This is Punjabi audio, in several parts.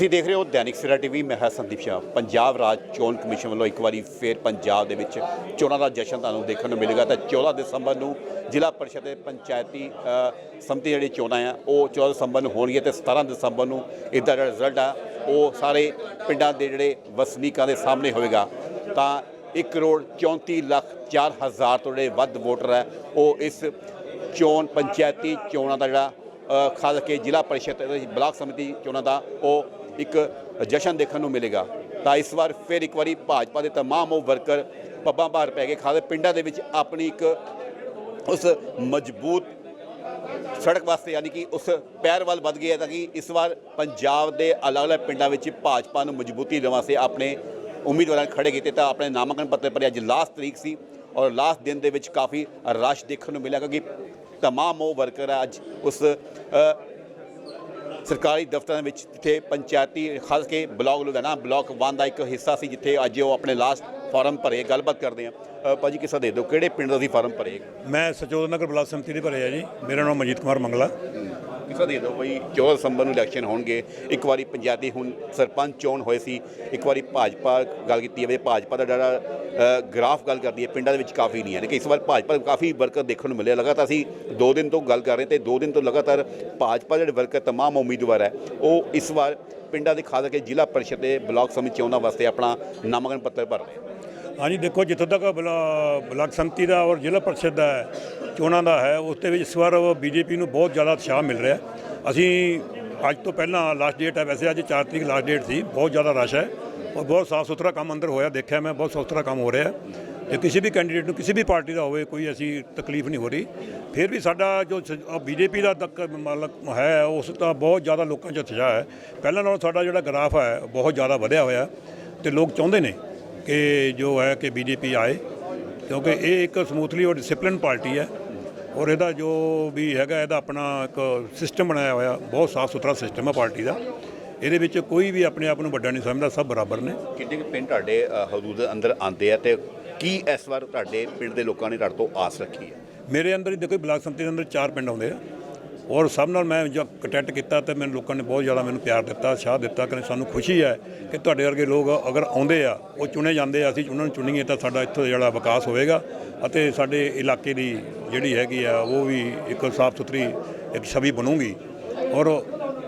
ਤੁਸੀਂ ਦੇਖ ਰਹੇ ਹੋ ਦੈਨਿਕ ਸਵੇਰਾ ਟੀਵੀ ਮੈਂ ਹਾਂ ਸੰਦੀਪ ਸ਼ਾਹ। ਪੰਜਾਬ ਰਾਜ ਚੋਣ ਕਮਿਸ਼ਨ ਵੱਲੋਂ ਇੱਕ ਵਾਰੀ ਫੇਰ ਪੰਜਾਬ ਦੇ ਵਿੱਚ ਚੋਣਾਂ ਦਾ ਜਸ਼ਨ ਤੁਹਾਨੂੰ ਦੇਖਣ ਨੂੰ ਮਿਲੇਗਾ। ਤਾਂ 14 ਦਸੰਬਰ ਨੂੰ ਜ਼ਿਲ੍ਹਾ ਪਰਿਸ਼ਦ ਤੇ ਪੰਚਾਇਤੀ ਅ, ਸੰਮਤੀ ਜਿਹੜੀ ਚੋਣਾਂ ਆ ਉਹ 14 ਦਸੰਬਰ ਨੂੰ ਹੋਣਗੀਆਂ ਤੇ 17 ਦਸੰਬਰ ਨੂੰ ਇਹਦਾ ਜਿਹੜਾ ਰਿਜ਼ਲਟ ਆ ਉਹ ਸਾਰੇ ਪਿੰਡਾਂ ਦੇ ਜਿਹੜੇ ਵਸਨੀਕਾਂ ਦੇ ਸਾਹਮਣੇ ਹੋਵੇਗਾ। ਤਾਂ 1 ਕਰੋੜ 34 ਲੱਖ 4 ਹਜ਼ਾਰ ਤੋਂ ਜਿਹੜੇ ਵੱਧ ਵੋਟਰ ਹੈ ਉਹ ਇਸ ਚੋਣ ਪੰਚਾਇਤੀ ਚੋਣਾਂ ਦਾ ਜਿਹੜਾ ਖਾਸ ਕਰਕੇ ਜ਼ਿਲ੍ਹਾ ਪਰਿਸ਼ਦ ਬਲਾਕ ਸਮਿਤੀ ਚੋਣਾਂ ਦਾ ਉਹ ਇੱਕ ਜਸ਼ਨ ਦੇਖਣ ਨੂੰ ਮਿਲੇਗਾ। ਤਾਂ ਇਸ ਵਾਰ ਫਿਰ ਇੱਕ ਵਾਰੀ ਭਾਜਪਾ ਦੇ ਤਮਾਮ ਉਹ ਵਰਕਰ ਪੱਬਾਂ ਭਾਰ ਪੈ ਗਏ। ਖਾਸ ਪਿੰਡਾਂ ਦੇ ਵਿੱਚ ਆਪਣੀ ਇੱਕ ਉਸ ਮਜ਼ਬੂਤ ਸੜਕ ਵਾਸਤੇ ਯਾਨੀ ਕਿ ਉਸ ਪੈਰ ਵੱਲ ਵੱਧ ਗਏ ਤਾਂ ਕਿ ਇਸ ਵਾਰ ਪੰਜਾਬ ਦੇ ਅਲੱਗ-ਅਲੱਗ ਪਿੰਡਾਂ ਵਿੱਚ ਭਾਜਪਾ ਨੂੰ ਮਜ਼ਬੂਤੀ ਦੇਣ ਵਾਸਤੇ ਆਪਣੇ ਉਮੀਦਵਾਰਾਂ ਨੂੰ ਖੜੇ ਕੀਤੇ। ਤਾਂ ਆਪਣੇ ਨਾਮਾਂਕਨ ਪੱਤਰ ਭਰੇ ਅੱਜ ਲਾਸਟ ਤਰੀਕ ਸੀ ਔਰ ਲਾਸਟ ਦਿਨ ਦੇ ਵਿੱਚ ਕਾਫੀ ਰਸ਼ ਦੇਖਣ ਨੂੰ ਮਿਲਿਆ ਕਿਉਂਕਿ ਤਮਾਮ ਉਹ ਵਰਕਰ ਅੱਜ ਉਸ ਸਰਕਾਰੀ ਦਫ਼ਤਰਾਂ ਵਿੱਚ ਜਿੱਥੇ ਪੰਚਾਇਤੀ ਖਾਸ ਕੇ ਬਲਾਕ ਲੁਧਿਆਣਾ ਬਲਾਕ 1 ਦਾ ਇੱਕ ਹਿੱਸਾ ਸੀ, ਜਿੱਥੇ ਅੱਜ ਉਹ ਆਪਣੇ ਲਾਸਟ ਫਾਰਮ ਭਰੇ, ਗੱਲਬਾਤ ਕਰਦੇ ਆ। ਭਾਜੀ ਕਿਸਾ ਦੇ ਦਿਓ, ਕਿਹੜੇ ਪਿੰਡ ਦਾ ਸੀ ਫਾਰਮ ਭਰੇ? ਮੈਂ ਸਚੋਦ ਨਗਰ ਬਲਾਕ ਸੰਮਤੀ ਦੇ ਭਰੇ ਆ ਜੀ। ਮੇਰਾ ਨਾਮ ਮਨਜੀਤ ਕੁਮਾਰ ਮੰਗਲਾ। ਕਿਸਾ ਦੇ ਦਿਓ ਬਈ 14 ਦਸੰਬਰ ਨੂੰ ਇਲੈਕਸ਼ਨ ਹੋਣਗੇ ਇੱਕ ਵਾਰੀ ਪੰਜਾਬੀ ਹੁਣ ਸਰਪੰਚ ਚੋਣ ਹੋਏ ਸੀ ਇੱਕ ਵਾਰੀ ਭਾਜਪਾ ਗੱਲ ਕੀਤੀ ਜਾਵੇ ਭਾਜਪਾ ਦਾ ਜਿਹੜਾ ਅ, ਗ੍ਰਾਫ ਗੱਲ ਕਰਦੀ ਹੈ ਪਿੰਡਾਂ ਦੇ ਵਿੱਚ ਕਾਫੀ ਨਹੀਂ ਹੈ। ਲੇਕਿਨ ਇਸ ਵਾਰ ਭਾਜਪਾ ਦੇ ਕਾਫੀ ਵਰਕਰ ਦੇਖਣ ਨੂੰ ਮਿਲਿਆ। ਲਗਾਤਾਰ ਅਸੀਂ 2 ਦਿਨ ਤੋਂ ਗੱਲ ਕਰ ਰਹੇ ਤੇ 2 ਦਿਨ ਤੋਂ ਲਗਾਤਾਰ ਭਾਜਪਾ ਦੇ ਜਿਹੜੇ ਵਰਕਰ ਤਮਾਮ ਉਮੀਦਵਾਰ ਹੈ ਉਹ ਇਸ ਵਾਰ ਪਿੰਡਾਂ ਦੇ ਖਾਸ ਕਰਕੇ ਜ਼ਿਲ੍ਹਾ ਪਰਿਸ਼ਦ ਦੇ ਬਲਾਕ ਸਮਿਤੀ ਚੋਣਾਂ ਵਾਸਤੇ ਆਪਣਾ ਨਾਮਾਂਕਨ ਪੱਤਰ ਭਰ ਰਹੇ ਹਾਂਜੀ, ਦੇਖੋ, ਜਿੱਥੋਂ ਤੱਕ ਬਲਾ- ਬਲਾਕ ਸੰਮਤੀ ਦਾ ਔਰ ਜ਼ਿਲ੍ਹਾ ਪਰਿਸ਼ਦ ਦਾ ਚੋਣਾਂ ਦਾ ਹੈ, ਉਸ ਦੇ ਵਿੱਚ ਇਸ ਵਾਰ ਬੀਜੇਪੀ ਨੂੰ ਬਹੁਤ ਜ਼ਿਆਦਾ ਉਤਸ਼ਾਹ ਮਿਲ ਰਿਹਾ ਅਸੀਂ ਅੱਜ ਤੋਂ ਪਹਿਲਾਂ ਲਾਸਟ ਡੇਟ ਹੈ, ਵੈਸੇ ਅੱਜ 4 ਤਰੀਕ ਲਾਸਟ ਡੇਟ ਸੀ, ਬਹੁਤ ਜ਼ਿਆਦਾ ਰਸ਼ ਹੈ ਔਰ ਬਹੁਤ ਸਾਫ਼ ਸੁਥਰਾ ਕੰਮ ਅੰਦਰ ਹੋਇਆ, ਦੇਖਿਆ ਮੈਂ, ਬਹੁਤ ਸਾਫ਼ ਸੁਥਰਾ ਕੰਮ ਹੋ ਰਿਹਾ ਤੇ ਕਿਸੇ ਵੀ ਕੈਂਡੀਡੇਟ ਨੂੰ, ਕਿਸੇ ਵੀ ਪਾਰਟੀ ਦਾ ਹੋਵੇ, ਕੋਈ ਅਸੀਂ ਤਕਲੀਫ ਨਹੀਂ ਹੋ ਰਹੀ। ਫਿਰ ਵੀ ਸਾਡਾ ਜੋ ਬੀਜੇਪੀ ਦਾ ਤੱਕ ਮਤਲਬ ਹੈ, ਉਸ ਦਾ ਬਹੁਤ ਜ਼ਿਆਦਾ ਲੋਕਾਂ 'ਚ ਉਤਸ਼ਾਹ ਹੈ। ਪਹਿਲਾਂ ਨਾਲੋਂ ਸਾਡਾ ਜਿਹੜਾ ਗ੍ਰਾਫ ਹੈ, ਬਹੁਤ ਜ਼ਿਆਦਾ ਵਧਿਆ ਹੋਇਆ ਤੇ ਲੋਕ ਚਾਹੁੰਦੇ ਨੇ ਕਿ ਜੋ ਹੈ ਕਿ ਬੀਜੇਪੀ ਆਏ ਕਿਉਂਕਿ ਇਹ ਇੱਕ ਸਮੂਥਲੀ ਔਰ ਡਿਸਪਲਿਨ ਪਾਰਟੀ ਹੈ ਔਰ ਇਹਦਾ ਜੋ ਵੀ ਹੈਗਾ ਇਹਦਾ ਆਪਣਾ ਇੱਕ ਸਿਸਟਮ ਬਣਾਇਆ ਹੋਇਆ ਬਹੁਤ ਸਾਫ਼ ਸੁਥਰਾ ਸਿਸਟਮ ਹੈ ਪਾਰਟੀ ਦਾ। ਇਹਦੇ ਵਿੱਚ ਕੋਈ ਵੀ ਆਪਣੇ ਆਪ ਨੂੰ ਵੱਡਾ ਨਹੀਂ ਸਮਝਦਾ ਸਭ ਬਰਾਬਰ ਨੇ। ਕਿੰਨੇ ਕੁ ਪਿੰਡ ਤੁਹਾਡੇ ਹਦੂਦ ਅੰਦਰ ਆਉਂਦੇ ਆ ਤੇ ਕੀ ਇਸ ਵਾਰ ਤੁਹਾਡੇ ਪਿੰਡ ਦੇ ਲੋਕਾਂ ਨੇ ਤੁਹਾਡੇ ਤੋਂ ਆਸ ਰੱਖੀ ਹੈ? ਮੇਰੇ ਅੰਦਰ ਹੀ ਦੇਖੋ ਬਲਾਕ ਸੰਮਤੀ ਦੇ ਅੰਦਰ ਚਾਰ ਪਿੰਡ ਆਉਂਦੇ ਆ। ਔਰ ਸਭ ਨਾਲ ਮੈਂ ਜਦ ਕੰਟੈਕਟ ਕੀਤਾ ਤੇ ਮੈਨੂੰ ਲੋਕਾਂ ਨੇ ਬਹੁਤ ਜ਼ਿਆਦਾ ਮੈਨੂੰ ਪਿਆਰ ਦਿੱਤਾ ਉਤਸ਼ਾਹ ਦਿੱਤਾ ਕਿ ਸਾਨੂੰ ਖੁਸ਼ੀ ਹੈ ਕਿ ਤੁਹਾਡੇ ਵਰਗੇ ਲੋਕ ਅਗਰ ਆਉਂਦੇ ਆ, ਉਹ ਚੁਣੇ ਜਾਂਦੇ ਆ, ਅਸੀਂ ਉਹਨਾਂ ਨੂੰ ਚੁਣੀਏ ਤਾਂ ਸਾਡਾ ਇੱਥੋਂ ਜਿਹੜਾ ਵਿਕਾਸ ਹੋਵੇਗਾ ਅਤੇ ਸਾਡੇ ਇਲਾਕੇ ਦੀ ਜਿਹੜੀ ਹੈਗੀ ਆ, ਉਹ ਵੀ ਇੱਕ ਸਾਫ਼ ਸੁਥਰੀ ਇੱਕ ਛਵੀ ਬਣੂਗੀ। ਔਰ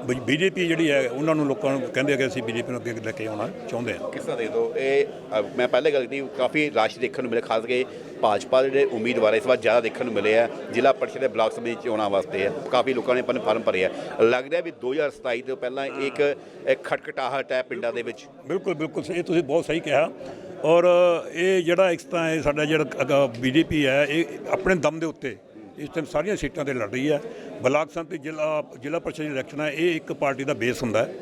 ਬੀਜੇਪੀ ਜਿਹੜੀ ਹੈ ਉਹਨਾਂ ਨੂੰ ਲੋਕਾਂ ਨੂੰ ਕਹਿੰਦੇ ਆ ਕਿ ਅਸੀਂ ਬੀਜੇਪੀ ਨੂੰ ਅੱਗੇ ਲੈ ਕੇ ਆਉਣਾ ਚਾਹੁੰਦੇ ਹਾਂ। ਕਿਸ ਦੇ ਦੋ ਇਹ ਅ, ਮੈਂ ਪਹਿਲੇ ਗੱਲ ਕੀਤੀ ਕਾਫੀ ਰਸ਼ ਦੇਖਣ ਨੂੰ ਮਿਲੇ ਖਾਸ ਕਰਕੇ ਭਾਜਪਾ ਦੇ ਜਿਹੜੇ ਉਮੀਦਵਾਰ ਇਸ ਵਾਰ ਜ਼ਿਆਦਾ ਦੇਖਣ ਨੂੰ ਮਿਲੇ ਆ। ਜ਼ਿਲ੍ਹਾ ਪਰਿਸ਼ਦ ਦੇ ਬਲਾਕ ਸਮਿਤੀ ਚੋਣਾਂ ਵਾਸਤੇ ਆ। ਕਾਫੀ ਲੋਕਾਂ ਨੇ ਆਪਣੇ ਫਾਰਮ ਭਰੇ ਆ। ਲੱਗ ਰਿਹਾ ਵੀ 2027 ਤੋਂ ਪਹਿਲਾਂ ਇੱਕ ਇੱਕ ਖਟਖਟਾਹਟ ਹੈ ਪਿੰਡਾਂ ਦੇ ਵਿੱਚ। ਬਿਲਕੁਲ ਬਿਲਕੁਲ ਇਹ ਤੁਸੀਂ ਬਹੁਤ ਸਹੀ ਕਿਹਾ। ਔਰ ਇਹ ਜਿਹੜਾ ਇੱਕ ਤਾਂ ਇਹ ਸਾਡਾ ਜਿਹੜਾ ਬੀਜੇਪੀ ਹੈ ਇਹ ਆਪਣੇ ਦਮ ਦੇ ਉੱਤੇ ਇਸ ਟਾਈਮ ਸਾਰੀਆਂ ਸੀਟਾਂ ਤੇ ਲੜ ਰਹੀ ਹੈ। ਬਲਾਕ ਸੰਮਤੀ ਜ਼ਿਲ੍ਹਾ ਜ਼ਿਲ੍ਹਾ ਪਰਿਸ਼ਦ ਇਲੈਕਸ਼ਨ ਹੈ। ਇਹ ਇੱਕ ਪਾਰਟੀ ਦਾ ਬੇਸ ਹੁੰਦਾ ਹੈ।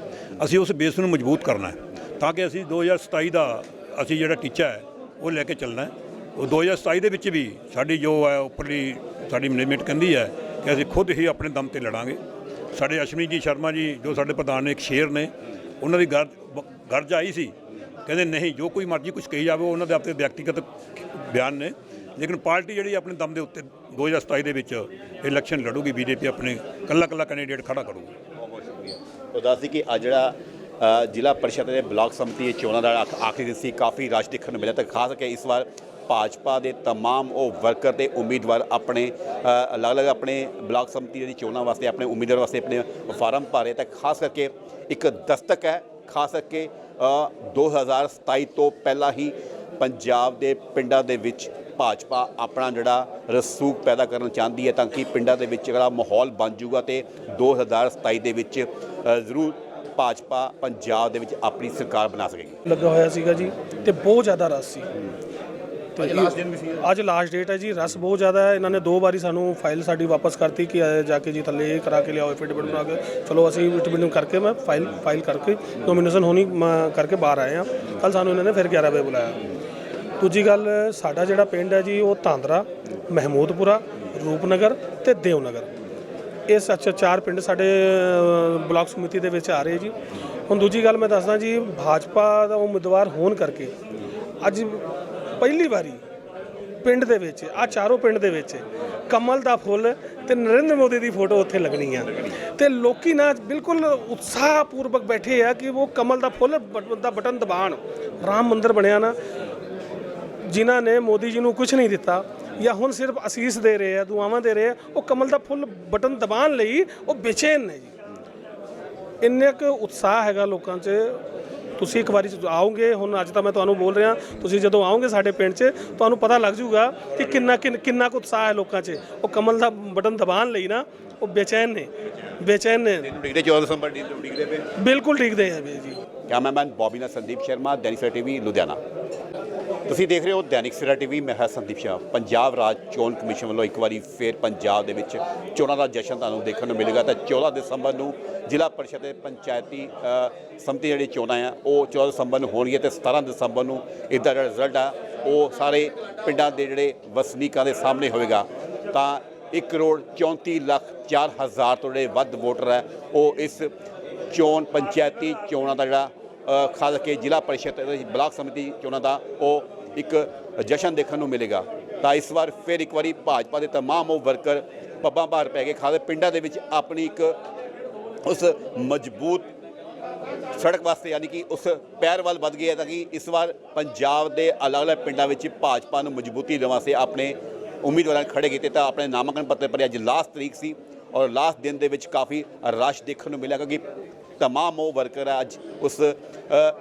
ਅਸੀਂ ਉਸ ਬੇਸ ਨੂੰ ਮਜ਼ਬੂਤ ਕਰਨਾ ਹੈ। ਤਾਂ ਕਿ ਅਸੀਂ 2027 ਦਾ ਅਸੀਂ ਜਿਹੜਾ ਟੀਚਾ ਹੈ, ਉਹ ਲੈ ਕੇ ਚੱਲਣਾ ਹੈ। ਉਹ 2027 ਦੇ ਵਿੱਚ ਵੀ ਸਾਡੀ ਜੋ ਹੈ, ਉੱਪਰਲੀ ਸਾਡੀ ਮੈਨੇਜਮੈਂਟ ਕਹਿੰਦੀ ਹੈ ਕਿ ਅਸੀਂ ਖੁਦ ਹੀ ਆਪਣੇ ਦਮ ਤੇ ਲੜਾਂਗੇ। ਸਾਡੇ ਅਸ਼ਵਨੀ ਜੀ ਸ਼ਰਮਾ ਜੀ, ਜੋ ਸਾਡੇ ਪ੍ਰਧਾਨ ਨੇ, ਇੱਕ ਸ਼ੇਰ ਨੇ, ਉਹਨਾਂ ਦੀ ਗਰ ਗਰਜ ਆਈ ਸੀ। ਕਹਿੰਦੇ, ਨਹੀਂ, ਜੋ ਕੋਈ ਮਰਜ਼ੀ ਕੁਝ ਕਹੀ ਜਾਵੇ ਉਹਨਾਂ ਦੇ ਆਪਣੇ ਵਿਅਕਤੀਗਤ ਬਿਆਨ ਨੇ। ਲੇਕਿਨ ਪਾਰਟੀ ਜਿਹੜੀ ਆਪਣੇ ਦਮ ਦੇ ਉੱਤੇ 2027 ਦੇ ਵਿੱਚ ਇਲੈਕਸ਼ਨ ਲੜੂਗੀ ਬੀਜੇਪੀ ਆਪਣੇ ਕੱਲਾ ਕੱਲਾ ਕੈਂਡੀਡੇਟ ਖੜਾ ਕਰੂਗੀ ਬਹੁਤ ਸ਼ੁਕਰੀਆ ਉਹ ਦੱਸਦੀ ਕਿ ਅੱਜ ਜਿਹੜਾ ਅ, ਜ਼ਿਲ੍ਹਾ ਪਰਿਸ਼ਦ ਦੇ ਬਲਾਕ ਸਮਿਤੀ ਦੇ ਚੋਣਾਂ ਦਾ ਆਖ- ਆਖਰੀ ਦਿਨ ਸੀ ਕਾਫੀ ਰਸ਼ ਦੇਖਣ ਨੂੰ ਮਿਲਿਆ ਤੇ ਖਾਸ ਕਰਕੇ ਇਸ ਵਾਰ ਭਾਜਪਾ ਦੇ तमाम ਉਹ ਵਰਕਰ ਤੇ ਉਮੀਦਵਾਰ ਆਪਣੇ ਅ, ਅਲੱਗ-ਅਲੱਗ ਆਪਣੇ ਬਲਾਕ ਸਮਿਤੀ ਦੀ ਚੋਣਾਂ ਵਾਸਤੇ ਆਪਣੇ ਉਮੀਦਵਾਰ ਵਾਸਤੇ ਆਪਣੇ ਫਾਰਮ ਭਰੇ ਤਾਂ ਖਾਸ ਕਰਕੇ ਇੱਕ ਦਸਤਕ ਹੈ ਖਾਸ ਕਰਕੇ ਅ, 2027 ਤੋਂ ਪਹਿਲਾਂ ਹੀ ਪੰਜਾਬ ਦੇ ਪਿੰਡਾਂ ਦੇ ਵਿੱਚ ਭਾਜਪਾ ਆਪਣਾ ਜਿਹੜਾ ਰਸੂਖ ਪੈਦਾ ਕਰਨਾ ਚਾਹੁੰਦੀ ਹੈ ਤਾਂ ਕਿ ਪਿੰਡਾਂ ਦੇ ਵਿੱਚ ਜਿਹੜਾ ਮਾਹੌਲ ਬਣ ਜਾਊਗਾ ਤੇ 2027 ਦੇ ਵਿੱਚ ਜ਼ਰੂਰ ਭਾਜਪਾ ਪੰਜਾਬ ਦੇ ਵਿੱਚ ਆਪਣੀ ਸਰਕਾਰ ਬਣਾ ਸਕੇਗੀ। ਲੱਗਾ ਹੋਇਆ ਸੀਗਾ ਜੀ ਤੇ ਬਹੁਤ ਜ਼ਿਆਦਾ ਰਸ ਸੀ। ਅੱਜ ਲਾਸਟ ਡੇਟ ਹੈ। ਜੀ ਰਸ ਬਹੁਤ ਜ਼ਿਆਦਾ ਹੈ। ਇਹਨਾਂ ਨੇ ਦੋ ਵਾਰੀ ਸਾਨੂੰ ਫਾਈਲ ਸਾਡੀ ਵਾਪਸ ਕਰਤੀ ਕਿ ਜਾ ਕੇ ਜੀ ਥੱਲੇ ਇਹ ਕਰਾ ਕੇ ਲਿਆਓ ਐਫੀਡੇਵਿਟ ਬਣਾ ਕੇ। ਚਲੋ ਅਸੀਂ ਐਫੀਡੇਵਿਟ ਕਰਕੇ ਮੈਂ ਫਾਈਲ ਫਾਈਲ ਕਰਕੇ ਨੋਮੀਨੇਸ਼ਨ ਹੋਣੀ ਕਰਕੇ ਬਾਹਰ ਆਏ ਆ ਕੱਲ ਸਾਨੂੰ ਇਹਨਾਂ ਨੇ ਫਿਰ 11 ਵਜੇ ਬੁਲਾਇਆ। ਦੂਜੀ ਗੱਲ ਸਾਡਾ ਜਿਹੜਾ ਪਿੰਡ ਹੈ ਜੀ ਉਹ ਤਾਂਦਰਾ ਮਹਿਮੂਦਪੁਰਾ ਰੂਪਨਗਰ ਤੇ ਦੇਵਨਗਰ। ਇਹ ਸੱਚ ਚਾਰ ਪਿੰਡ ਸਾਡੇ ਅ, ਬਲਾਕ ਸਮਿਤੀ ਦੇ ਵਿੱਚ ਆ ਰਹੇ ਜੀ। ਹੁਣ ਦੂਜੀ ਗੱਲ ਮੈਂ ਦੱਸਦਾ ਜੀ ਭਾਜਪਾ ਦਾ ਉਮੀਦਵਾਰ ਹੋਣ ਕਰਕੇ ਅੱਜ ਪਹਿਲੀ ਵਾਰੀ ਪਿੰਡ ਦੇ ਵਿੱਚ ਆ ਚਾਰੋਂ ਪਿੰਡ ਦੇ ਵਿੱਚ ਕਮਲ ਦਾ ਫੁੱਲ ਤੇ ਨਰਿੰਦਰ ਮੋਦੀ ਦੀ ਫੋਟੋ ਉੱਥੇ ਲੱਗਣੀ ਆ। ਤੇ ਲੋਕੀ ਨਾ ਬਿਲਕੁਲ ਉਤਸ਼ਾਹ ਪੂਰਵਕ ਬੈਠੇ ਆ ਕਿ ਉਹ ਕਮਲ ਦਾ ਫੁੱਲ ਬਟ- ਦਾ ਬਟਨ ਦਬਾਣ ਰਾਮ ਮੰਦਿਰ ਬਣਿਆ ਨਾ ਜਿਨ੍ਹਾਂ ਨੇ ਮੋਦੀ ਜੀ ਨੂੰ ਕੁਝ ਨਹੀਂ ਦਿੱਤਾ ਜਾਂ ਹੁਣ ਸਿਰਫ ਅਸੀਸ ਦੇ ਰਹੇ ਆ ਦੁਆਵਾਂ ਦੇ ਰਹੇ ਆ ਉਹ ਕਮਲ ਦਾ ਫੁੱਲ ਬਟਨ ਦਬਾਉਣ ਲਈ ਉਹ ਬੇਚੈਨ ਨੇ ਜੀ। ਇੰਨੇ ਕੁ ਉਤਸ਼ਾਹ ਹੈਗਾ ਲੋਕਾਂ 'ਚ। ਤੁਸੀਂ ਇੱਕ ਵਾਰੀ ਆਓਗੇ ਹੁਣ ਅੱਜ ਤਾਂ ਮੈਂ ਤੁਹਾਨੂੰ ਬੋਲ ਰਿਹਾ ਤੁਸੀਂ ਜਦੋਂ ਆਓਗੇ ਸਾਡੇ ਪਿੰਡ 'ਚ ਤੁਹਾਨੂੰ ਪਤਾ ਲੱਗ ਜਾਊਗਾ ਕਿ ਕਿੰਨਾ ਕਿੰਨ- ਕੁ ਉਤਸ਼ਾਹ ਹੈ ਲੋਕਾਂ 'ਚ। ਉਹ ਕਮਲ ਦਾ ਬਟਨ ਦਬਾਉਣ ਲਈ ਨਾ ਉਹ ਬੇਚੈਨ ਨੇ ਬੇਚੈਨ ਨੇ। ਡਿਗਰੀ 14 ਦਸੰਬਰ ਡਿਗਰੀ ਪੇ ਬਿਲਕੁਲ ਡਿੱਗਦੇ ਹੈ ਜੀ। ਕੈਮਰਾਮੈਨ ਬੌਬੀ ਨਾਲ ਸੰਦੀਪ ਸ਼ਰਮਾ ਦੈਨਿਕ ਟੀਵੀ ਲੁਧਿਆਣਾ। ਤੁਸੀਂ ਦੇਖ ਰਹੇ ਹੋ ਦੈਨਿਕ ਸਵੇਰਾ ਟੀਵੀ ਮੈਂ ਹਾਂ ਸੰਦੀਪ ਸ਼ਾਹ। ਪੰਜਾਬ ਰਾਜ ਚੋਣ ਕਮਿਸ਼ਨ ਵੱਲੋਂ ਇੱਕ ਵਾਰੀ ਫੇਰ ਪੰਜਾਬ ਦੇ ਵਿੱਚ ਚੋਣਾਂ ਦਾ ਜਸ਼ਨ ਤੁਹਾਨੂੰ ਦੇਖਣ ਨੂੰ ਮਿਲੇਗਾ। ਤਾਂ 14 ਦਸੰਬਰ ਨੂੰ ਜ਼ਿਲ੍ਹਾ ਪਰਿਸ਼ਦ ਦੇ ਪੰਚਾਇਤੀ ਅ, ਸਮਿਤੀ ਜਿਹੜੀ ਚੋਣਾਂ ਆ ਉਹ 14 ਦਸੰਬਰ ਨੂੰ ਹੋਣਗੀਆਂ ਤੇ 17 ਦਸੰਬਰ ਨੂੰ ਇਹਦਾ ਜਿਹੜਾ ਰਿਜ਼ਲਟ ਆ ਉਹ ਸਾਰੇ ਪਿੰਡਾਂ ਦੇ ਜਿਹੜੇ ਵਸਨੀਕਾਂ ਦੇ ਸਾਹਮਣੇ ਹੋਵੇਗਾ। ਤਾਂ 1 ਕਰੋੜ 34 ਲੱਖ 4 ਹਜ਼ਾਰ ਤੋਂ ਜਿਹੜੇ ਵੱਧ ਵੋਟਰ ਹੈ ਉਹ ਇਸ ਚੋਣ ਪੰਚਾਇਤੀ ਚੋਣਾਂ ਦਾ ਜਿਹੜਾ ਖਾਸ ਕੇ ਜ਼ਿਲ੍ਹਾ ਪਰਿਸ਼ਦ ਬਲਾਕ ਸਮਿਤੀ ਚੋਣਾਂ ਦਾ ਉਹ ਇੱਕ ਜਸ਼ਨ ਦੇਖਣ ਨੂੰ ਮਿਲੇਗਾ ਤਾਂ ਇਸ ਵਾਰ ਫਿਰ ਇੱਕ ਵਾਰੀ ਭਾਜਪਾ ਦੇ तमाम ਉਹ ਵਰਕਰ ਪੱਬਾਂ ਭਾਰ ਪੈ ਗਏ ਖਾਸ ਕਰਕੇ ਪਿੰਡਾਂ ਦੇ ਵਿੱਚ ਆਪਣੀ ਇੱਕ ਉਸ ਮਜ਼ਬੂਤ ਸੜਕ ਵਾਸਤੇ ਯਾਨੀ ਕਿ ਉਸ ਪੈਰ ਵੱਲ ਵੱਧ ਗਏ ਤਾਂ ਕਿ ਇਸ ਵਾਰ ਪੰਜਾਬ ਦੇ ਅਲੱਗ-ਅਲੱਗ ਪਿੰਡਾਂ ਵਿੱਚ ਭਾਜਪਾ ਨੂੰ ਮਜ਼ਬੂਤੀ ਦੇਣ ਵਾਸਤੇ ਆਪਣੇ ਉਮੀਦਵਾਰਾਂ ਨੂੰ ਖੜੇ ਕੀਤੇ ਤਾਂ ਆਪਣੇ ਨਾਮਾਂਕਨ ਪੱਤਰ ਭਰੇ ਅੱਜ ਲਾਸਟ ਤਰੀਕ ਸੀ ਔਰ ਲਾਸਟ ਦਿਨ ਦੇ ਵਿੱਚ ਕਾਫੀ ਰਸ਼ ਦੇਖਣ ਨੂੰ ਮਿਲਿਆ ਕਿਉਂਕਿ ਤਮਾਮ ਉਹ ਵਰਕਰ ਆ ਅੱਜ ਉਸ ਅ,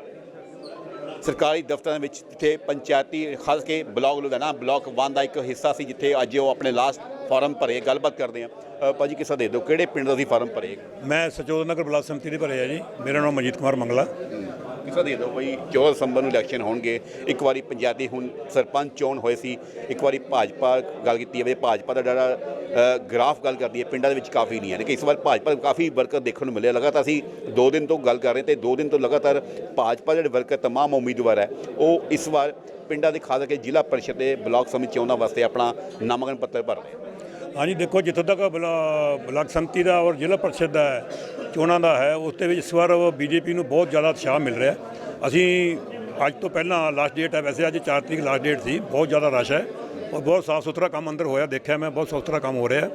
ਸਰਕਾਰੀ ਦਫ਼ਤਰਾਂ ਵਿੱਚ ਜਿੱਥੇ ਪੰਚਾਇਤੀ ਖਾਸ ਕੇ ਬਲਾਕ ਲੁਧਿਆਣਾ, ਬਲਾਕ 1 ਦਾ ਇੱਕ ਹਿੱਸਾ ਸੀ, ਜਿੱਥੇ ਅੱਜ ਉਹ ਆਪਣੇ ਲਾਸਟ ਫਾਰਮ ਭਰੇ ਗੱਲਬਾਤ ਕਰਦੇ ਆ ਭਾਜੀ, ਕਿਸਾ ਦੇ ਦਿਓ? ਕਿਹੜੇ ਪਿੰਡ ਦਾ ਸੀ ਫਾਰਮ ਭਰੇ? ਮੈਂ ਸਚੋਦ ਨਗਰ ਬਲਾਕ ਸੰਮਤੀ ਦੇ ਭਰੇ ਆ ਜੀ। ਮੇਰਾ ਨਾਮ ਮਨਜੀਤ ਕੁਮਾਰ ਮੰਗਲਾ। ਕਿਸਾ ਦੇ ਦਿਓ ਬਈ 14 ਦਸੰਬਰ ਨੂੰ ਇਲੈਕਸ਼ਨ ਹੋਣਗੇ। ਇੱਕ ਵਾਰੀ ਪੰਜਾਬੀ ਹੁਣ ਸਰਪੰਚ ਚੋਣ ਹੋਏ ਸੀ ਇੱਕ ਵਾਰੀ ਭਾਜਪਾ ਗੱਲ ਕੀਤੀ ਜਾਵੇ ਭਾਜਪਾ ਦਾ ਜਿਹੜਾ ਅ, ਗ੍ਰਾਫ ਗੱਲ ਕਰਦੀ ਹੈ ਪਿੰਡਾਂ ਦੇ ਵਿੱਚ ਕਾਫੀ ਨਹੀਂ ਹੈ। ਲੇਕਿਨ ਇਸ ਵਾਰ ਭਾਜਪਾ ਦੇ ਕਾਫੀ ਵਰਕਰ ਦੇਖਣ ਨੂੰ ਮਿਲਿਆ। ਲਗਾਤਾਰ ਅਸੀਂ 2 ਦਿਨ ਤੋਂ ਗੱਲ ਕਰ ਰਹੇ ਤੇ 2 ਦਿਨ ਤੋਂ ਲਗਾਤਾਰ ਭਾਜਪਾ ਦੇ ਜਿਹੜੇ ਵਰਕਰ ਤਮਾਮ ਉਮੀਦਵਾਰ ਹੈ ਉਹ ਇਸ ਵਾਰ ਪਿੰਡਾਂ ਦੇ ਖਾਸ ਕਰਕੇ ਜ਼ਿਲ੍ਹਾ ਪਰਿਸ਼ਦ ਦੇ ਬਲਾਕ ਸਮਿਤੀ ਚੋਣਾਂ ਵਾਸਤੇ ਆਪਣਾ ਨਾਮਾਂਕਨ ਪੱਤਰ ਭਰ ਰਹੇ ਹਾਂਜੀ ਦੇਖੋ ਜਿੱਥੋਂ ਤੱਕ ਬਲਾ- ਬਲਾਕ ਸੰਮਤੀ ਦਾ ਔਰ ਜ਼ਿਲ੍ਹਾ ਪਰਿਸ਼ਦ ਦਾ ਹੈ, ਚੋਣਾਂ ਦਾ ਹੈ ਉਸ ਦੇ ਵਿੱਚ ਇਸ ਵਾਰ ਬੀਜੇਪੀ ਨੂੰ ਬਹੁਤ ਜ਼ਿਆਦਾ ਉਤਸ਼ਾਹ ਮਿਲ ਰਿਹਾ ਅਸੀਂ ਅੱਜ ਤੋਂ ਪਹਿਲਾਂ ਲਾਸਟ ਡੇਟ ਹੈ ਵੈਸੇ ਅੱਜ 4 ਤਰੀਕ ਲਾਸਟ ਡੇਟ ਸੀ ਬਹੁਤ ਜ਼ਿਆਦਾ ਰਸ਼ ਹੈ ਔਰ ਬਹੁਤ ਸਾਫ਼ ਸੁਥਰਾ ਕੰਮ ਅੰਦਰ ਹੋਇਆ ਦੇਖਿਆ ਮੈਂ ਬਹੁਤ ਸਾਫ਼ ਸੁਥਰਾ ਕੰਮ ਹੋ ਰਿਹਾ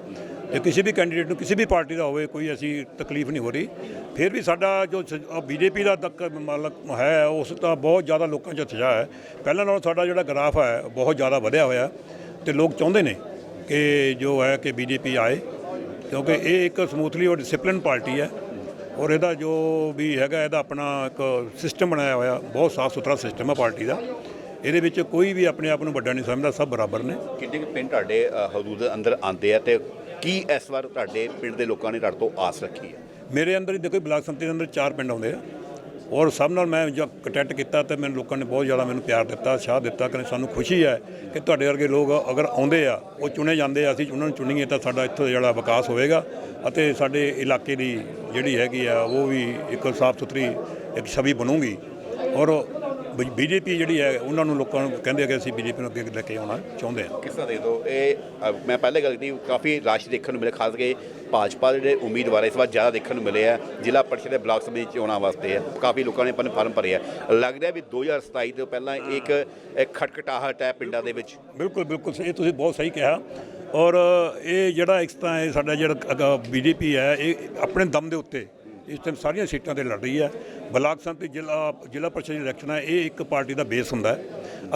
ਤੇ ਕਿਸੇ ਵੀ ਕੈਂਡੀਡੇਟ ਨੂੰ ਕਿਸੇ ਵੀ ਪਾਰਟੀ ਦਾ ਹੋਵੇ ਕੋਈ ਅਸੀਂ ਤਕਲੀਫ ਨਹੀਂ ਹੋ ਰਹੀ। ਫਿਰ ਵੀ ਸਾਡਾ ਜੋ ਬੀਜੇਪੀ ਦਾ ਤੱਕ ਮਤਲਬ ਹੈ ਉਸ ਦਾ ਬਹੁਤ ਜ਼ਿਆਦਾ ਲੋਕਾਂ 'ਚ ਉਤਸ਼ਾਹ ਹੈ। ਪਹਿਲਾਂ ਨਾਲੋਂ ਸਾਡਾ ਜਿਹੜਾ ਗ੍ਰਾਫ ਹੈ ਬਹੁਤ ਜ਼ਿਆਦਾ ਵਧਿਆ ਹੋਇਆ ਤੇ ਲੋਕ ਚਾਹੁੰਦੇ ਨੇ ਕਿ ਜੋ ਹੈ ਕਿ ਬੀਜੇਪੀ ਆਏ ਕਿਉਂਕਿ ਇਹ ਇੱਕ ਸਮੂਥਲੀ ਔਰ ਡਿਸਪਲਿਨ ਪਾਰਟੀ ਹੈ ਔਰ ਇਹਦਾ ਜੋ ਵੀ ਹੈਗਾ ਇਹਦਾ ਆਪਣਾ ਇੱਕ ਸਿਸਟਮ ਬਣਾਇਆ ਹੋਇਆ ਬਹੁਤ ਸਾਫ਼ ਸੁਥਰਾ ਸਿਸਟਮ ਹੈ ਪਾਰਟੀ ਦਾ। ਇਹਦੇ ਵਿੱਚ ਕੋਈ ਵੀ ਆਪਣੇ ਆਪ ਨੂੰ ਵੱਡਾ ਨਹੀਂ ਸਮਝਦਾ ਸਭ ਬਰਾਬਰ ਨੇ। ਕਿੰਨੇ ਕੁ ਪਿੰਡ ਤੁਹਾਡੇ ਹਦੂਦ ਦੇ ਅੰਦਰ ਆਉਂਦੇ ਆ ਤੇ ਕੀ ਇਸ ਵਾਰ ਤੁਹਾਡੇ ਪਿੰਡ ਦੇ ਲੋਕਾਂ ਨੇ ਤੁਹਾਡੇ ਤੋਂ ਆਸ ਰੱਖੀ ਹੈ? ਮੇਰੇ ਅੰਦਰ ਹੀ ਦੇਖੋ ਬਲਾਕ ਸੰਮਤੀ ਦੇ ਅੰਦਰ ਚਾਰ ਪਿੰਡ ਆਉਂਦੇ ਆ। ਔਰ ਸਭ ਨਾਲ ਮੈਂ ਜਦ ਕੰਟੈਕਟ ਕੀਤਾ ਤੇ ਮੈਨੂੰ ਲੋਕਾਂ ਨੇ ਬਹੁਤ ਜ਼ਿਆਦਾ ਮੈਨੂੰ ਪਿਆਰ ਦਿੱਤਾ ਸ਼ਾਹ ਦਿੱਤਾ ਕਿ ਸਾਨੂੰ ਖੁਸ਼ੀ ਹੈ ਕਿ ਤੁਹਾਡੇ ਵਰਗੇ ਲੋਕ ਅਗਰ ਆਉਂਦੇ ਆ, ਉਹ ਚੁਣੇ ਜਾਂਦੇ ਆ, ਅਸੀਂ ਉਹਨਾਂ ਨੂੰ ਚੁਣੀਏ ਤਾਂ ਸਾਡਾ ਇੱਥੋਂ ਜਿਹੜਾ ਵਿਕਾਸ ਹੋਵੇਗਾ ਅਤੇ ਸਾਡੇ ਇਲਾਕੇ ਦੀ ਜਿਹੜੀ ਹੈਗੀ ਆ, ਉਹ ਵੀ ਇੱਕ ਸਾਫ਼ ਸੁਥਰੀ ਇੱਕ ਛਵੀ ਬਣੂਗੀ। ਔਰ ਬੀਜੇਪੀ ਜਿਹੜੀ ਹੈ ਉਹਨਾਂ ਨੂੰ ਲੋਕਾਂ ਨੂੰ ਕਹਿੰਦੇ ਆ ਕਿ ਅਸੀਂ ਬੀਜੇਪੀ ਨੂੰ ਅੱਗੇ ਲੈ ਕੇ ਆਉਣਾ ਚਾਹੁੰਦੇ ਹਾਂ। ਕਿਸ ਤਰ੍ਹਾਂ ਦੇ ਦੋ ਇਹ ਅ, ਮੈਂ ਪਹਿਲੇ ਗੱਲ ਕੀਤੀ ਕਾਫੀ ਰਸ਼ ਦੇਖਣ ਨੂੰ ਮਿਲੇ ਖਾਸ ਕਰਕੇ ਭਾਜਪਾ ਦੇ ਜਿਹੜੇ ਉਮੀਦਵਾਰ ਇਸ ਵਾਰ ਜ਼ਿਆਦਾ ਦੇਖਣ ਨੂੰ ਮਿਲੇ ਆ। ਜ਼ਿਲ੍ਹਾ ਪਰਿਸ਼ਦ ਦੇ ਬਲਾਕ ਸਮਿਤੀ ਚੋਣਾਂ ਵਾਸਤੇ ਆ। ਕਾਫੀ ਲੋਕਾਂ ਨੇ ਆਪਣੇ ਫਾਰਮ ਭਰੇ ਆ। ਲੱਗ ਰਿਹਾ ਵੀ 2027 ਤੋਂ ਪਹਿਲਾਂ ਇੱਕ ਇੱਕ ਖਟਖਟਾਹਟ ਹੈ ਪਿੰਡਾਂ ਦੇ ਵਿੱਚ। ਬਿਲਕੁਲ ਬਿਲਕੁਲ ਇਹ ਤੁਸੀਂ ਬਹੁਤ ਸਹੀ ਕਿਹਾ। ਔਰ ਇਹ ਜਿਹੜਾ ਇੱਕ ਤਾਂ ਇਹ ਸਾਡਾ ਜਿਹੜਾ ਬੀਜੇਪੀ ਹੈ ਇਹ ਆਪਣੇ ਦਮ ਦੇ ਉੱਤੇ ਇਸ ਟਾਈਮ ਸਾਰੀਆਂ ਸੀਟਾਂ ਤੇ ਲੜ ਰਹੀ ਹੈ। ਬਲਾਕ ਸੰਮਤੀ ਜ਼ਿਲ੍ਹਾ ਜ਼ਿਲ੍ਹਾ ਪਰਿਸ਼ਦ ਦੀ ਇਲੈਕਸ਼ਨ ਹੈ। ਇਹ ਇੱਕ ਪਾਰਟੀ ਦਾ ਬੇਸ ਹੁੰਦਾ ਹੈ।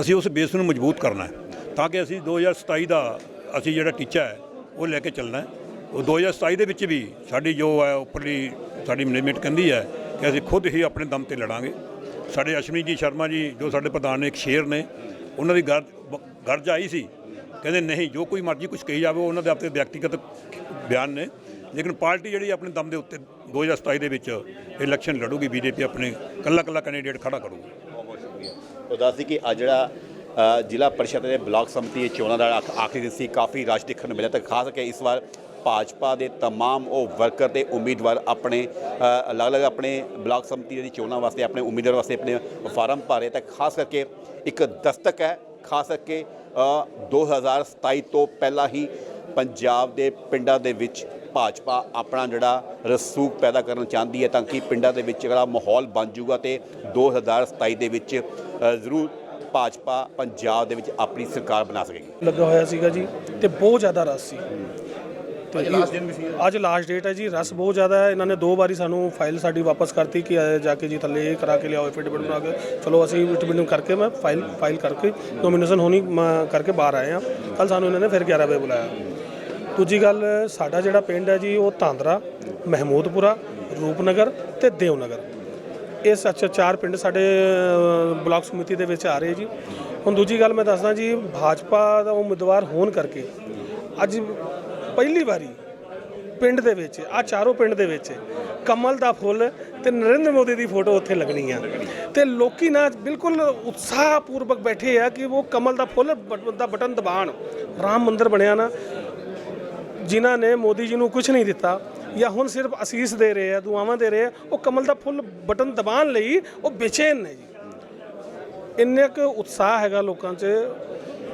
ਅਸੀਂ ਉਸ ਬੇਸ ਨੂੰ ਮਜ਼ਬੂਤ ਕਰਨਾ ਹੈ ਤਾਂ ਕਿ ਅਸੀਂ 2027 ਦਾ ਅਸੀਂ ਜਿਹੜਾ ਟੀਚਾ ਹੈ, ਉਹ ਲੈ ਕੇ ਚੱਲਣਾ ਹੈ। ਉਹ 2027 ਦੇ ਵਿੱਚ ਵੀ ਸਾਡੀ ਜੋ ਹੈ, ਉੱਪਰਲੀ ਸਾਡੀ ਮੈਨੇਜਮੈਂਟ ਕਹਿੰਦੀ ਹੈ ਕਿ ਅਸੀਂ ਖੁਦ ਹੀ ਆਪਣੇ ਦਮ ਤੇ ਲੜਾਂਗੇ। ਸਾਡੇ ਅਸ਼ਵਨੀ ਜੀ ਸ਼ਰਮਾ ਜੀ, ਜੋ ਸਾਡੇ ਪ੍ਰਧਾਨ ਨੇ, ਇੱਕ ਸ਼ੇਰ ਨੇ, ਉਹਨਾਂ ਦੀ ਗਰ ਗਰਜ ਆਈ ਸੀ। ਕਹਿੰਦੇ, ਨਹੀਂ, ਜੋ ਕੋਈ ਮਰਜ਼ੀ ਕੁਝ ਕਹੀ ਜਾਵੇ ਉਹਨਾਂ ਦੇ ਆਪਣੇ ਵਿਅਕਤੀਗਤ ਬਿਆਨ ਨੇ। ਲੇਕਿਨ ਪਾਰਟੀ ਜਿਹੜੀ ਆਪਣੇ ਦਮ ਦੇ ਉੱਤੇ 2027 ਦੇ ਵਿੱਚ ਇਲੈਕਸ਼ਨ ਲੜੂਗੀ ਬੀਜੇਪੀ ਆਪਣੇ ਕੱਲਾ ਕੱਲਾ ਕੈਂਡੀਡੇਟ ਖੜਾ ਕਰੂਗੀ ਬਹੁਤ ਸ਼ੁਕਰੀਆ ਉਹ ਦੱਸਦੀ ਕਿ ਅੱਜ ਜਿਹੜਾ ਅ, ਜ਼ਿਲ੍ਹਾ ਪਰਿਸ਼ਦ ਦੇ ਬਲਾਕ ਸਮਿਤੀ ਦੇ ਚੋਣਾਂ ਦਾ ਆਖ- ਆਖਰੀ ਦਿਨ ਸੀ ਕਾਫੀ ਰਸ਼ ਦੇਖਣ ਨੂੰ ਮਿਲਿਆ ਤੇ ਖਾਸ ਕਰਕੇ ਇਸ ਵਾਰ ਭਾਜਪਾ ਦੇ तमाम ਉਹ ਵਰਕਰ ਤੇ ਉਮੀਦਵਾਰ ਆਪਣੇ ਅ, ਅਲੱਗ-ਅਲੱਗ ਆਪਣੇ ਬਲਾਕ ਸਮਿਤੀ ਦੀ ਚੋਣਾਂ ਵਾਸਤੇ ਆਪਣੇ ਉਮੀਦਵਾਰ ਵਾਸਤੇ ਆਪਣੇ ਫਾਰਮ ਭਰੇ ਤਾਂ ਖਾਸ ਕਰਕੇ ਇੱਕ ਦਸਤਕ ਹੈ ਖਾਸ ਕਰਕੇ ਅ, 2027 ਤੋਂ ਪਹਿਲਾਂ ਹੀ ਪੰਜਾਬ ਦੇ ਪਿੰਡਾਂ ਦੇ ਵਿੱਚ ਭਾਜਪਾ ਆਪਣਾ ਜਿਹੜਾ ਰਸੂਖ ਪੈਦਾ ਕਰਨਾ ਚਾਹੁੰਦੀ ਹੈ ਤਾਂ ਕਿ ਪਿੰਡਾਂ ਦੇ ਵਿੱਚ ਜਿਹੜਾ ਮਾਹੌਲ ਬਣ ਜਾਊਗਾ ਤੇ 2027 ਦੇ ਵਿੱਚ ਜ਼ਰੂਰ ਭਾਜਪਾ ਪੰਜਾਬ ਦੇ ਵਿੱਚ ਆਪਣੀ ਸਰਕਾਰ ਬਣਾ ਸਕੇਗੀ। ਲੱਗਾ ਹੋਇਆ ਸੀਗਾ ਜੀ ਤੇ ਬਹੁਤ ਜ਼ਿਆਦਾ ਰਸ ਸੀ। ਤੇ ਲਾਸਟ ਦਿਨ ਵੀ ਸੀ ਅੱਜ ਲਾਸਟ ਡੇਟ ਹੈ ਜੀ ਰਸ ਬਹੁਤ ਜ਼ਿਆਦਾ ਹੈ। ਇਹਨਾਂ ਨੇ ਦੋ ਵਾਰੀ ਸਾਨੂੰ ਫਾਈਲ ਸਾਡੀ ਵਾਪਸ ਕਰਤੀ ਕਿ ਜਾ ਕੇ ਜੀ ਥੱਲੇ ਇਹ ਕਰਾ ਕੇ ਲਿਆਓ ਐਫੀਡੇਵਿਟ ਬਣਾ ਕੇ। ਚਲੋ ਅਸੀਂ ਐਫੀਡੇਵਿਟ ਕਰਕੇ ਮੈਂ ਫਾਈਲ ਫਾਈਲ ਕਰਕੇ ਨੋਮੀਨੇਸ਼ਨ ਹੋਣੀ ਕਰਕੇ ਬਾਹਰ ਆਏ ਆ ਕੱਲ ਸਾਨੂੰ ਇਹਨਾਂ ਨੇ ਫਿਰ 11 ਵਜੇ ਬੁਲਾਇਆ। ਦੂਜੀ ਗੱਲ ਸਾਡਾ ਜਿਹੜਾ ਪਿੰਡ ਹੈ ਜੀ ਉਹ ਤਾਂਦਰਾ ਮਹਿਮੂਦਪੁਰਾ ਰੂਪਨਗਰ ਤੇ ਦੇਵਨਗਰ। ਇਹ ਸੱਚ ਚਾਰ ਪਿੰਡ ਸਾਡੇ ਅ, ਬਲਾਕ ਸਮਿਤੀ ਦੇ ਵਿੱਚ ਆ ਰਹੇ ਜੀ। ਹੁਣ ਦੂਜੀ ਗੱਲ ਮੈਂ ਦੱਸਦਾ ਜੀ ਭਾਜਪਾ ਦਾ ਉਮੀਦਵਾਰ ਹੋਣ ਕਰਕੇ ਅੱਜ ਪਹਿਲੀ ਵਾਰੀ ਪਿੰਡ ਦੇ ਵਿੱਚ ਆ ਚਾਰੋਂ ਪਿੰਡ ਦੇ ਵਿੱਚ ਕਮਲ ਦਾ ਫੁੱਲ ਤੇ ਨਰਿੰਦਰ ਮੋਦੀ ਦੀ ਫੋਟੋ ਉੱਥੇ ਲੱਗਣੀ ਆ। ਤੇ ਲੋਕੀ ਨਾ ਬਿਲਕੁਲ ਉਤਸ਼ਾਹ ਪੂਰਵਕ ਬੈਠੇ ਆ ਕਿ ਉਹ ਕਮਲ ਦਾ ਫੁੱਲ ਬਟ- ਦਾ ਬਟਨ ਦਬਾਣ ਰਾਮ ਮੰਦਿਰ ਬਣਿਆ ਨਾ ਜਿਨ੍ਹਾਂ ਨੇ ਮੋਦੀ ਜੀ ਨੂੰ ਕੁਝ ਨਹੀਂ ਦਿੱਤਾ ਜਾਂ ਹੁਣ ਸਿਰਫ ਅਸੀਸ ਦੇ ਰਹੇ ਆ ਦੁਆਵਾਂ ਦੇ ਰਹੇ ਆ ਉਹ ਕਮਲ ਦਾ ਫੁੱਲ ਬਟਨ ਦਬਾਉਣ ਲਈ ਉਹ ਬੇਚੈਨ ਨੇ ਜੀ। ਇੰਨੇ ਕੁ ਉਤਸ਼ਾਹ ਹੈਗਾ ਲੋਕਾਂ 'ਚ।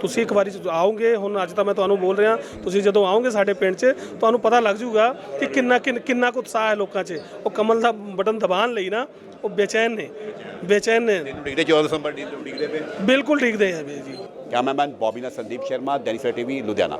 ਤੁਸੀਂ ਇੱਕ ਵਾਰੀ ਆਓਗੇ ਹੁਣ ਅੱਜ ਤਾਂ ਮੈਂ ਤੁਹਾਨੂੰ ਬੋਲ ਰਿਹਾ ਤੁਸੀਂ ਜਦੋਂ ਆਓਗੇ ਸਾਡੇ ਪਿੰਡ 'ਚ ਤੁਹਾਨੂੰ ਪਤਾ ਲੱਗ ਜਾਊਗਾ ਕਿ ਕਿੰਨਾ ਕਿੰਨ- ਕੁ ਉਤਸ਼ਾਹ ਹੈ ਲੋਕਾਂ 'ਚ। ਉਹ ਕਮਲ ਦਾ ਬਟਨ ਦਬਾਉਣ ਲਈ ਨਾ ਉਹ ਬੇਚੈਨ ਨੇ ਬੇਚੈਨ ਨੇ ਡਿਗਰੇ 14 ਦਸੰਬਰ ਦੀ ਡਿਗਰੇ ਪੇ ਬਿਲਕੁਲ ਠੀਕ ਦੇ ਹੈ ਵੀ ਜੀ। ਕੈਮਰਾਮੈਨ ਬੌਬੀ ਨਾਲ ਸੰਦੀਪ ਸ਼ਰਮਾ ਦੈਨਿਕ ਸਵੇਰਾ ਟੀਵੀ ਲੁਧਿਆਣਾ।